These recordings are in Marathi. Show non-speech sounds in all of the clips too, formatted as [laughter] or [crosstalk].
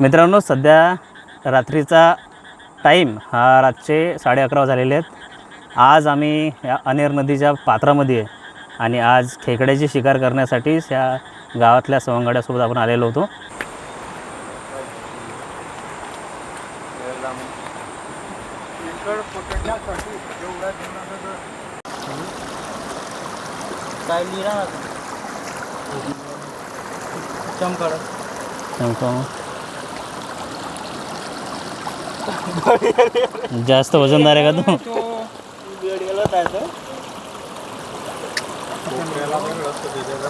मित्रांनो सध्या रात्रीचा टाईम हा रातचे साडे अकरा झालेले आहेत. आज आम्ही या अनेर नदीच्या पात्रामध्ये आहे आणि आज खेकड्याची शिकार करण्यासाठीच या गावातल्या सवंगड्यासोबत आपण आलेलो होतो. काय चमकड जास्त वजनदार आहे का तू?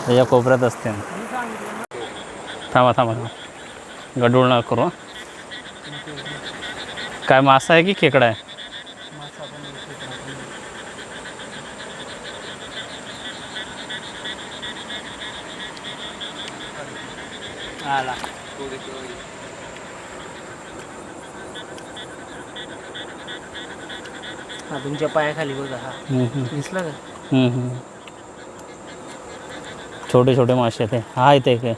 त्याच्या कोपऱ्यात असते. थांबा थांबा गडूळ न करू काय मासा आहे की खेकडा आहे? आला. हा तुमच्या पायाखाली बघा हा. हम्म. दिसला का? हम्म, हम्म. छोटे छोटे मासे आहेत हे. इथे एक आहे.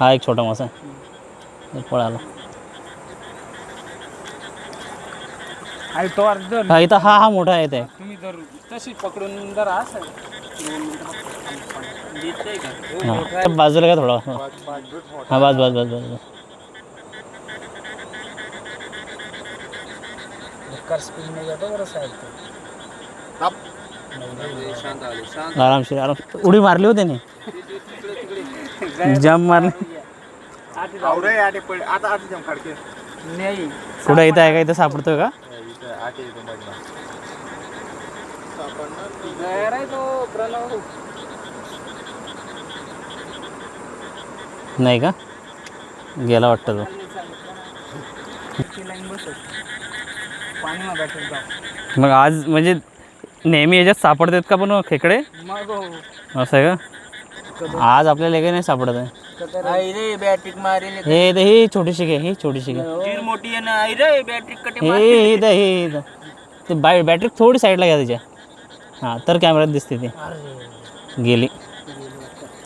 हा एक छोटा मासा आहे. पळाला. तो अर्ध हा इथं हा हा मोठा आहे ते तुम्ही जर तशी पकडून जर असं. दिसतंय का हा. बाजूला का थोडा. हा बस बस बस बस बस कर स्पीड में जातो बरं साहेब आरामशीर आराम उडी मारली होती ने जम मारली. आवरे आटे पड आता आटे जम खडके नाही. कुठं इथं आहे का? इथं सापडतोय का? नाही का? गेला वाटतं तो. जाऊ मग आज म्हणजे नेहमी याच्यात सापडतात का पण खेकडे? मग हो. असं आहे का? आज आपल्याला काही नाही सापडत आहे. आई रे बॅटरी मारेल हे इथं ही छोटीशी घे ही छोटीशी घे. तीन मोठी आहे ना आई रे बॅटरी कटे हे इथं हे इथं. ते बाय बॅटरी थोडी साईडला घ्या त्याच्या. हां तर कॅमेऱ्यात दिसते ती. गेली.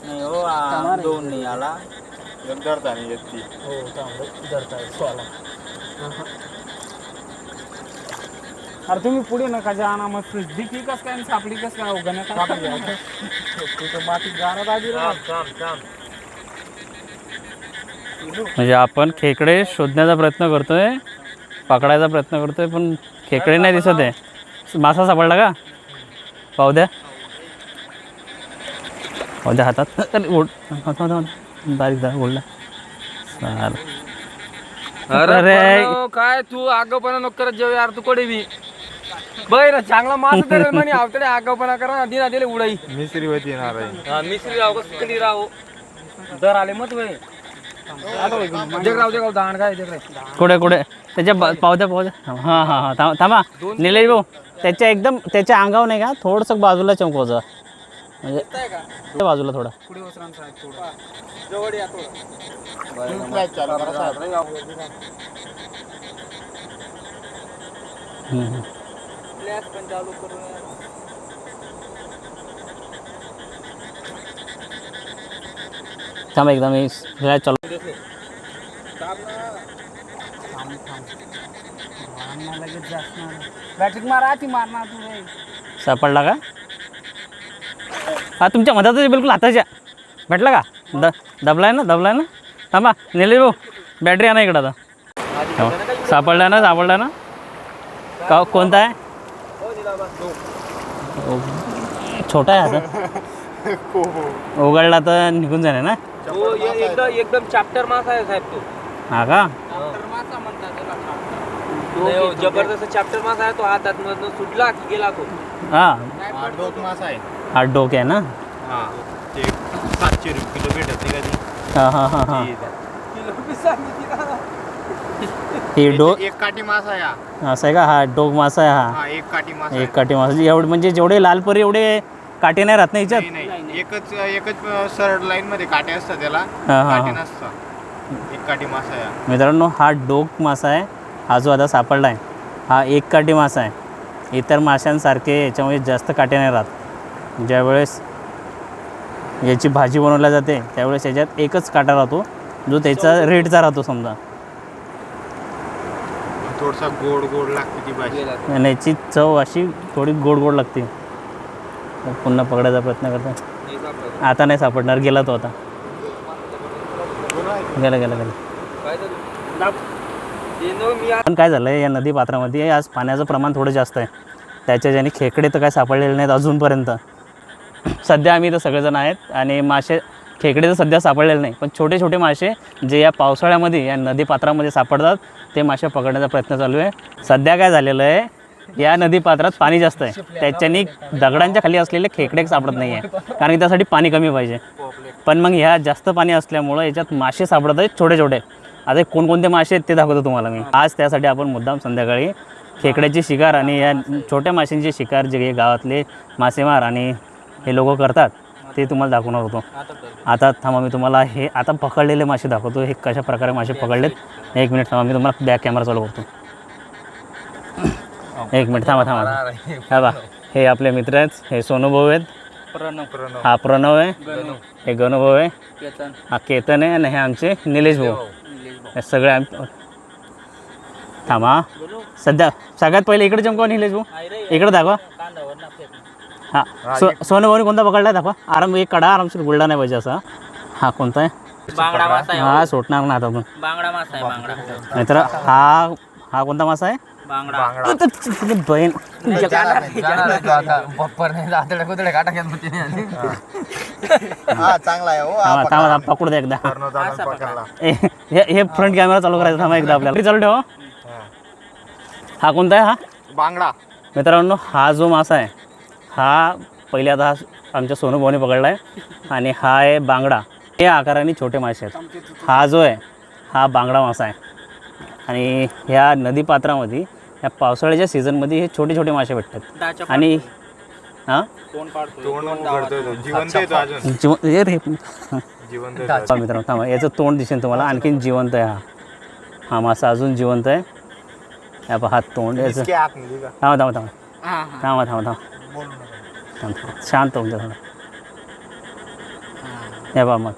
नाही हो आ, दोन नाही आला. धरता ती. हो धरता अरे तुम्ही पुढे नका जा ना मग दिखली कस काय आणि सापडी कस काय अवघड तिथं माती गारात आधी रे. म्हणजे आपण खेकडे शोधण्याचा प्रयत्न करतोय पकडायचा प्रयत्न करतोय पण खेकडे नाही दिसत आहे. मासा सापडला का? पाहू द्या. पाहू द्या हातात. अरे ओढ थांब, थांब, थांब. बारीक जा ओढला चालेल. अरे काय तू आगाऊपणा नको करत जेव्हा यार तू कोडे बी? बर चांगला मास करेल म्हणे आवतडे आगाऊपणा करा ना दिना दिले उडाई. मिसरी होती येणार आहे. मिसरी राव कधी राव दर आले मत वय जगराव जगराव दाण काय जगराव कुठे कुठे? त्याच्या बा- पाहू द्या हां हां हां थांबा थांबा. निलेश भाऊ त्याच्या एकदम त्याच्या अंगावर नाही का? थोडंसं बाजूला चमकवचं म्हणजे बाजूला थोडं. पुढे वसरान साहेब थोडं. जवळ या थोडं. काय चालू करा. साहेब हम्म, हम्म. फ्लॅश पण चालू करून थांबा एकदा मी फ्लॅश चालू बॅटरी मारा ती मारणार तू रे. सापडला का? हा तुमच्या मधातच आहे बिलकुल हाताच्या भेटला का? द दबलाय ना दबलाय ना? थांबा निलेश भाऊ बॅटरी आणा इकडं आता. हो. सापडला ना सापडला ना? का कोणता आहे? छोटा आहे आता. [laughs] उघडला तर निघून जाणार ना? हो एकदम एकदम चॅप्टर मासा आहे साहेब तो. हा का? तो जबरदस्त चॅप्टर मासा आहे तो. हातात मधनं सुटला की गेला तो. हा. हा डोक मासा आहे. हा डोके आहे ना? हा. ते सातशे रुपये किलो भेटत नाही का ती? हां हां हां हां. ती ही डो एक काठी मासा आहे हा. असं आहे का? हा डोक मासा आहे हा. हा एक काठी मासा एक काठी मासा. एवढे म्हणजे जेवढे लालपरी एवढे काटे नाही राहत ना. याच्यात? नाही नाही. एकच एकच सरळ लाईन मध्ये काटे असतात त्याला. हा, हा, काटे हा. नसतात. एक काठी मासा आहे हा. मित्रांनो हा डोक मासा आहे. हा जो आता सापडला आहे हा एक काठी मासा आहे. इतर माशांसारखे याच्यामध्ये जास्त काटे नाही राहत. ज्यावेळेस याची भाजी बनवल्या जाते त्यावेळेस याच्यात एकच काटा राहतो जो त्याचा रेटचा राहतो समजा. थोडसा गोड गोड लागते ती भाजी. आणि याची चव अशी थोडी गोड गोड लागते. पुन्हा पकडायचा प्रयत्न करतो. आता नाही सापडणार गेला तो आता. गेला गेला गेला. पण काय झालं या नदी पात्रामध्ये आज पाण्याचं प्रमाण थोडं जास्त आहे. त्याच्या ज्याने खेकडे तर काय सापडलेले नाहीत अजूनपर्यंत. सध्या आम्ही इथं सगळेजण आहेत आणि मासे खेकडे तर सध्या सापडलेले नाही पण छोटे छोटे मासे जे या पावसाळ्यामध्ये या नदीपात्रामध्ये सापडतात ते मासे पकडण्याचा प्रयत्न चालू आहे. सध्या काय झालेलं आहे या नदीपात्रात पाणी जास्त आहे. त्याच्यानी दगडांच्या खाली असलेले खेकडे सापडत नाही आहे कारण की त्यासाठी पाणी कमी पाहिजे. पण मग ह्या जास्त पाणी असल्यामुळं याच्यात मासे सापडत आहेत छोटे छोटे. आता हे कोणकोणते मासे आहेत ते दाखवतो तुम्हाला मी. आज त्यासाठी आपण मुद्दाम संध्याकाळी खेकड्याची शिकार आणि या छोट्या माशांची शिकार जे गावातले मासेमार आणि हे लोक करतात ते तुम्हाला दाखवणार होतो. आता थांबा मी तुम्हाला हे आता पकडलेले मासे दाखवतो. हे कशा प्रकारे मासे पकडलेत? एक मिनिट थांबा मी तुम्हाला बॅक कॅमेरा चालू करतो. एक मिनिट थांबा थांबा. हा बा हे आपले मित्र आहेत. हे सोनूभाऊ आहेत. हा प्रणव आहे. हे गणूभाऊ आहे. हा केतन आहे आणि हे आमचे निलेश भाऊ. हे सगळे आम थांबा. सध्या सगळ्यात पहिले इकडे चमकवा निलेश भाऊ. इकडे दाखवा. हा. सो सोनूभाऊने कोणता पकडला दाखवा? आराम एक कडा आरामशीर गुलडा नाही पाहिजे असा. हा कोणता आहे? बांगडा मासा आहे हा. सोडणार ना आता पण बांगडा मासा आहे बांगडा. मित्र हा हा कोणता मासा आहे? बांगडा. तुझी बहीण. हा चांगला आहे हो पकडू द्या एकदा. हे हे फ्रंट कॅमेरा चालू करायचा थांबा एकदा आपल्याला. चालू ठेवा. हा कोणता आहे हा? बांगडा. मित्रांनो हा जो मासा आहे हा पहिले आता हा आमच्या सोनू भाऊने पकडला आहे आणि हा आहे बांगडा. हे आकाराने छोटे मासे आहेत. हा जो आहे हा बांगडा मासा आहे. आणि ह्या नदीपात्रामध्ये या पावसाळ्याच्या सीझनमध्ये हे छोटे छोटे मासे भेटतात. आणि हां? जिवंत हे रे. जिवंत आहे थांबा मित्रांनो थांबा. याचं तोंड दिसेल तुम्हाला. आणखीन जिवंत आहे हा. हा मासा अजून जिवंत आहे. या पहा हा तोंड याचं. थांबा थांबा थांबा. हा हा. थांबा थांब थांब. शांत होऊन जा थोडं. हे बा मग.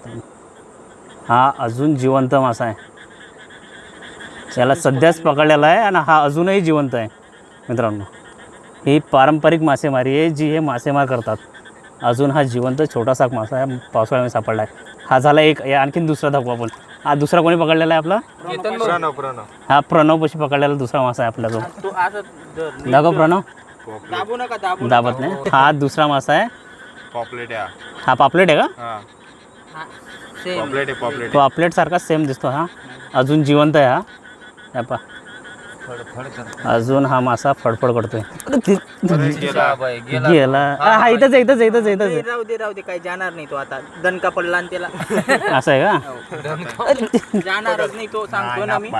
हा अजून जिवंत मासा आहे. याला सध्याच पकडलेला आहे आणि हा अजूनही जिवंत आहे मित्रांनो. ही पारंपरिक मासेमारी आहे जी हे मासेमार करतात. अजून हा जिवंत छोटासा मासा आहे पावसाळ्यामध्ये सापडला आहे. हा झाला एक आणखीन दुसरा दाखवू आपण हा दुसरा कोणी पकडलेला आहे आपला? प्रणव प्रणव. हा प्रणव पशी पकडलेला दुसरा मासा आहे आपला जो. दाखव प्रणव. दाबू नका दाबू दाबत नाही. हा दुसरा मासा आहे. पॉपलेट आहे हा पापलेट आहे का? हा. हा सेम पॉपलेट आहे पॉपलेट तो अपलेट सारखा सेम दिसतो हा. अजून जिवंत आहे हा. या पहा. अजून हा मासा फडफड करतोय. गेला. हा हा, इथंच आहे, इथंच आहे, इथंच आहे, इथंच राहू दे राहू दे काही जाणार नाही तो आता. दणका पडला आणि त्याला. [laughs] असं आहे का? जाणारच नाही तो सांगतो ना मी. हे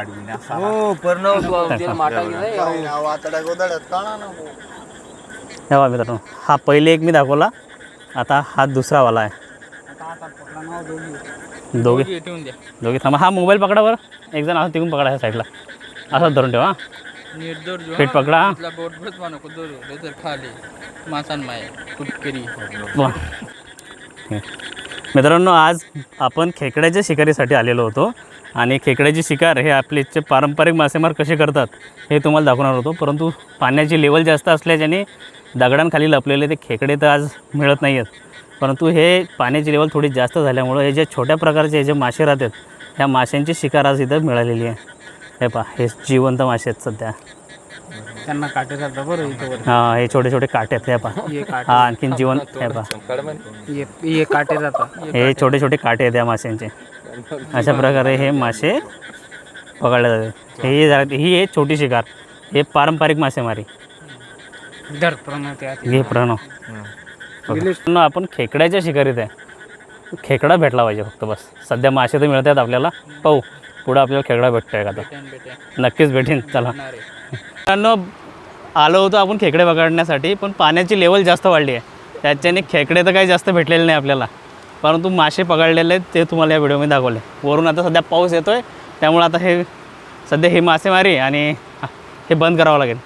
बघा मित्रांनो. हा पहिले एक मी दाखवला. आता हा दुसरावाला आहे. दोघे. दोघे थांबा. हा मोबाईल पकडा बरं. एक जण असं तिकडून पकडा ह्या साईडला असंच धरून ठेवा जो पेट पकडा. मित्रांनो आज आपण खेकड्याच्या शिकारीसाठी आलेलो होतो. आणि खेकड्याची शिकार हे आपले इथचे पारंपरिक मासेमार कसे करतात हे तुम्हाला दाखवणार होतो. परंतु पाण्याची लेवल जास्त असल्याच्याने दगडांखाली लपलेले ते खेकडे तर आज मिळत नाही आहेत परंतु हे पाण्याची लेवल थोडी जास्त झाल्यामुळं हे जे छोट्या प्रकारचे हे जे मासे राहतात ह्या माशांची शिकार आज इथं मिळालेली आहे. हे पहा हे जिवंत मासे आहेत सध्या. त्यांना काटे जातं बरं इथं हां हे छोटे छोटे काटे आहेत हे पहा. हे हा आणखीन जिवंत हे पहा. काटे जातात. हे छोटे छोटे काटे आहेत या माशांचे. अशा प्रकारे हे मासे पकडले जातात. हे जरा ही आहे छोटी शिकार. हे पारंपरिक मासेमारी. धर प्रणव हे. प्रणव बघा. आपण खेकड्याच्या शिकारीत आहे. खेकडा भेटला पाहिजे फक्त बस. सध्या मासे तर मिळतात आपल्याला. पाहू. पुढं आपल्याला खेकडा भेटतोय का आता नक्कीच भेटेन. चला. मित्रांनो आलो होतो आपण खेकडे पकडण्यासाठी पण पाण्याची लेवल जास्त वाढली आहे. त्याच्याने खेकडे तर काही जास्त भेटलेले नाही आपल्याला. परंतु मासे पकडलेले आहेत ते तुम्हाला या व्हिडिओमध्ये दाखवले. वरून आता सध्या पाऊस येतो आहे त्यामुळे आता हे सध्या ही मासेमारी आणि हे बंद करावं लागेल.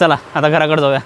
चला आता घराकडे जाऊया.